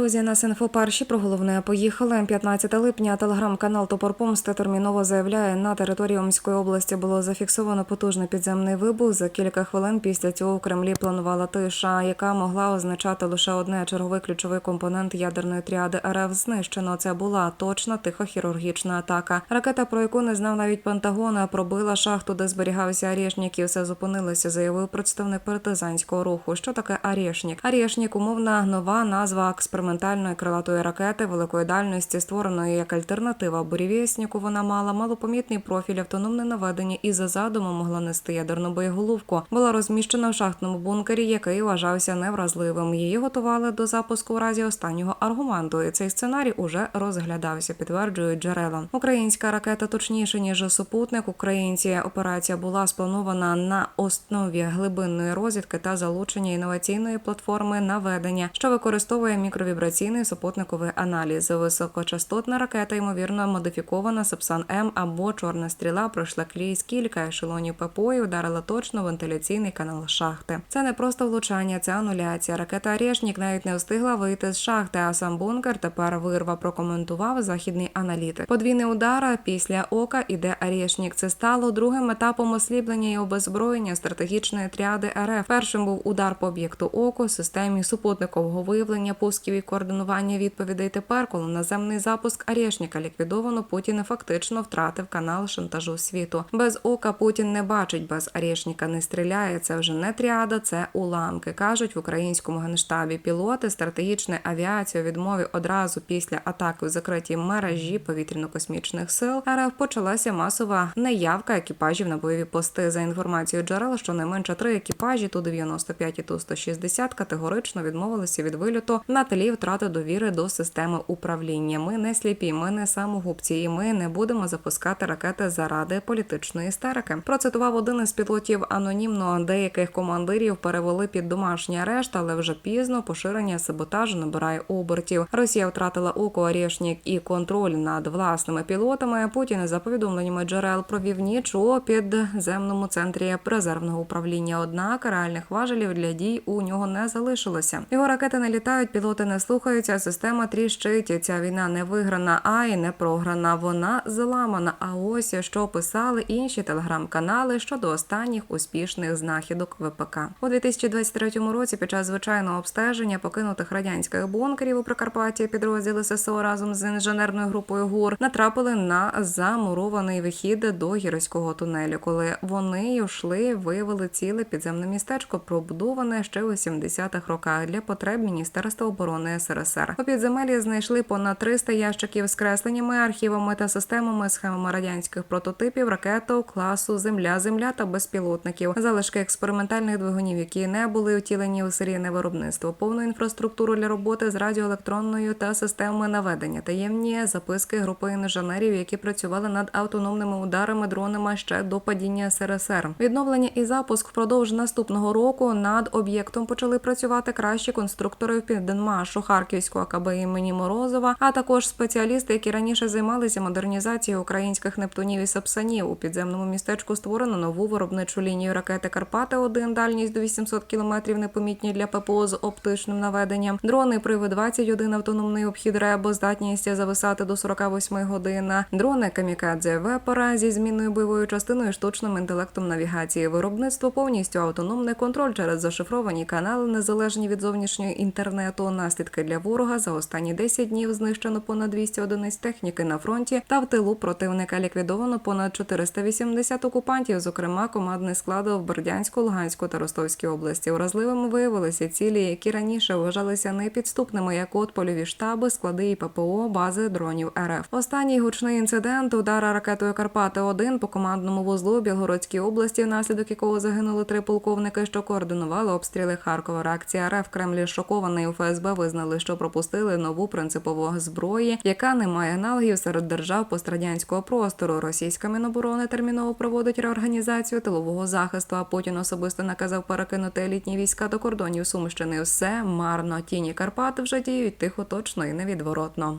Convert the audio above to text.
Друзі, нас інфо перші про головне поїхали. 15 липня телеграм-канал Топор Помсти терміново заявляє, на території Омської області було зафіксовано потужний підземний вибух. За кілька хвилин після цього в Кремлі планувала тиша, яка могла означати лише одне черговий ключовий компонент ядерної тріади РФ знищено. Це була точна тихохірургічна атака. Ракета, про яку не знав навіть Пентагон, пробила шахту, де зберігався Арєшнік, і все зупинилося, заявив представник партизанського руху. Що таке Арєшнік? Арєшнік – умовна нова назва експериментальної крилатої ракети великої дальності, створеної як альтернатива бурєвєсніку. Вона мала малопомітний профіль, автономне наведення і за задумом могла нести ядерну боєголовку. Була розміщена в шахтному бункері, який вважався невразливим. Її готували до запуску в разі останнього аргументу. І цей сценарій уже розглядався, підтверджують джерела. Українська ракета точніше ніж супутник. Українці операція була спланована на основі глибинної розвідки та залучення інноваційної платформи наведення, що використовує мікровібраційний супутниковий аналіз. Високочастотна ракета, ймовірно, модифікована Сапсан М або Чорна стріла пройшла крізь кілька ешелонів ППО і вдарила точно вентиляційний канал шахти. Це не просто влучання, це ануляція. Ракета Арєшнік навіть не встигла вийти з шахти, а сам бункер тепер вирва прокоментував західний аналітик. Подвійний удар після ока іде Арєшнік. Це стало другим етапом осліблення і обезброєння стратегічної тріади РФ. Першим був удар по об'єкту око, системі супутникового виявлення пусків і координування відповідей. Тепер, коли наземний запуск Арєшніка ліквідовано, Путін фактично втратив канал шантажу світу. Без ока Путін не бачить, без Арєшніка не стріляє. Це вже не тріада, це уламки. кажуть в українському генштабі. Пілоти стратегічної авіації у відмові одразу після атаки в закритій мережі повітряно-космічних сил РФ почалася масова неявка екіпажів на бойові пости. За інформацією джерел, щонайменше три екіпажі ту 95 і ту 160 категорично відмовилися від вильоту на тлі втрати довіри до системи управління. Ми не сліпі, ми не самогубці, і ми не будемо запускати ракети заради політичної істерики. Процитував один із пілотів анонімно. Деяких командирів перевели під домашній арешт, але вже пізно поширення саботажу набирає обертів. Росія втратила око Арєшнік і контроль над власними пілотами. Путін за повідомленнями джерел провів ніч у підземному центрі резервного управління. Однак реальних важелів для дій у нього не залишилося. Його ракети не літають, пілоти не слухаються. Система тріщить. Ця війна не виграна, а й не програна. Вона зламана. А ось що писали інші телеграм-канали щодо останніх успішних знахідок ВПК у 2023 році. Під час звичайного обстеження покинутих радянських бункерів у Прикарпатті підрозділи ССО разом з інженерною групою ГУР натрапили на замурований вихід до гірського тунелю. Коли вони йшли, виявили ціле підземне містечко, пробудоване ще у 70-х роках для потреб Міністерства оборони СРСР. У підземелі знайшли понад 300 ящиків з кресленнями, архівами та системами схемами радянських прототипів ракету класу Земля, Земля та безпілотників, залишки експериментальних двигунів, які не були втілені у серійне виробництво, повну інфраструктуру для роботи з радіоелектронною та системами наведення, таємні записки групи інженерів, які працювали над автономними ударами дронами ще до падіння СРСР. Відновлення і запуск впродовж наступного року над об'єктом почали працювати кращі конструктори в Південмашу, Харківського АКБ імені Морозова, а також спеціалісти, які раніше займалися модернізацією українських нептунів і сапсанів. У підземному містечку створено нову виробничу лінію ракети Карпати 1 дальність до 800 кілометрів, непомітні для ППО з оптичним наведенням. Дрони Привид 21 автономний обхід РЕБО, здатність зависати до 48 годин. Дрони Камікадзе Вепера зі змінною бойовою частиною, штучним інтелектом навігації. Виробництво повністю автономний контроль через зашифровані канали, незалежні від зовнішнього інтернету. Наслідки для ворога за останні 10 днів знищено понад 200 одиниць техніки на фронті та в тилу противника ліквідовано понад 480 окупантів, зокрема командний склад в Бердянську, Луганську та Ростовській області. Уразливими виявилися цілі, які раніше вважалися непідступними, як от польові штаби, склади і ППО, бази дронів РФ. Останній гучний інцидент удара ракетою Карпати 1 по командному вузлу Білгородській області, внаслідок якого загинули три полковники, що координували обстріли Харкова. Реакція РФ Кремлі шокований у ФСБ визнали, що пропустили нову принципову зброї, яка не має аналогів серед держав пострадянського простору. Російська міноборони терміново проводить реорганізацію тилового захисту. А Путін особисто наказав перекинути елітні війська до кордонів Сумщини. Все марно. Тіні Карпат вже діють тихо, точно і невідворотно.